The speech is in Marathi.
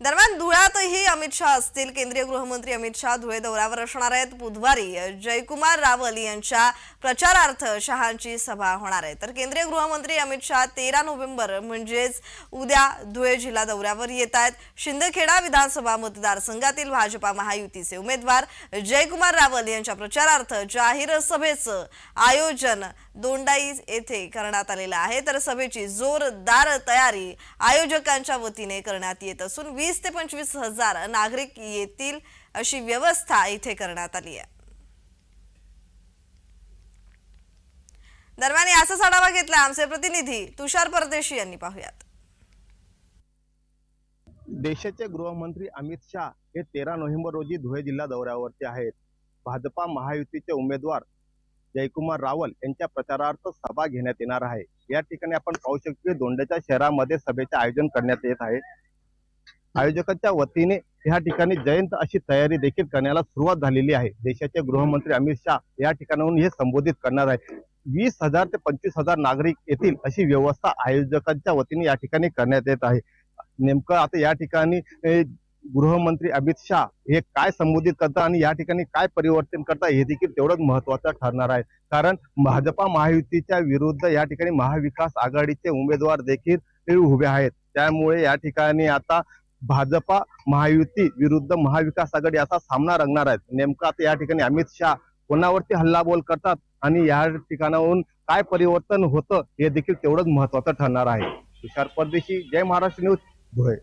दरम्यान धुळ्यातही अमित शहा असतील. केंद्रीय गृहमंत्री अमित शहा धुळे दौऱ्यावर असणार आहेत. बुधवारी जयकुमार रावल यांच्या प्रचारार्थ शहांची सभा होणार आहे. तर केंद्रीय गृहमंत्री अमित शहा तेरा नोव्हेंबर म्हणजेच उद्या धुळे जिल्हा दौऱ्यावर येत आहेत. शिंदखेडा विधानसभा मतदारसंघातील भाजपा महायुतीचे उमेदवार जयकुमार रावल यांच्या प्रचारार्थ जाहीर सभेचं आयोजन दोंडाई येथे करण्यात आलेलं आहे. तर सभेची जोरदार तयारी आयोजकांच्या वतीने करण्यात येत असून वीस ते पंचवीस हजार नागरिक येतील अशी व्यवस्था इथे करण्यात आली आहे. दरम्यान याचाच आढावा घेतला आमचे प्रतिनिधी तुषार परदेशी यांनी पाहुयात. देशाचे गृहमंत्री अमित शहा हे तेरा नोव्हेंबर रोजी धुळे जिल्हा दौऱ्यावरती आहेत. भाजपा महायुतीचे उमेदवार जयकुमार रावल यांच्या प्रचारार्थ सभा घेण्यात येणार आहे. या ठिकाणी आपण पाहू शकतो की दोंड्याच्या शहरामध्ये सभेचे आयोजन करण्यात येत आहे. आयोजकांच्या वतीने या ठिकाणी जयंत अशी तयारी देखील करण्याला सुरुवात झालेली आहे. देशाचे गृहमंत्री अमित शहा या ठिकाणाहून हे संबोधित करणार आहे वीस हजार ते पंचवीस हजार नागरिक येतील अशी व्यवस्था आयोजकांच्या वतीने या ठिकाणी करण्यात येत आहे. नेमकं आता या ठिकाणी गृहमंत्री अमित शहा हे काय संबोधित करतात आणि या ठिकाणी काय परिवर्तन करतात हे देखील तेवढंच महत्वाचं ठरणार आहे. कारण भाजपा महायुतीच्या विरुद्ध या ठिकाणी महाविकास आघाडीचे उमेदवार देखील उभे आहेत. त्यामुळे या ठिकाणी आता भाजपा महायुती विरुद्ध महाविकास आघाडी असा सामना रंगणार आहे नेमकं आता या ठिकाणी अमित शहा कोणावरती हल्लाबोल करतात आणि या ठिकाणाहून काय परिवर्तन होतं हे देखील तेवढंच महत्वाचं ठरणार आहे. तुषार परदेशी जय महाराष्ट्र न्यूज धुळे.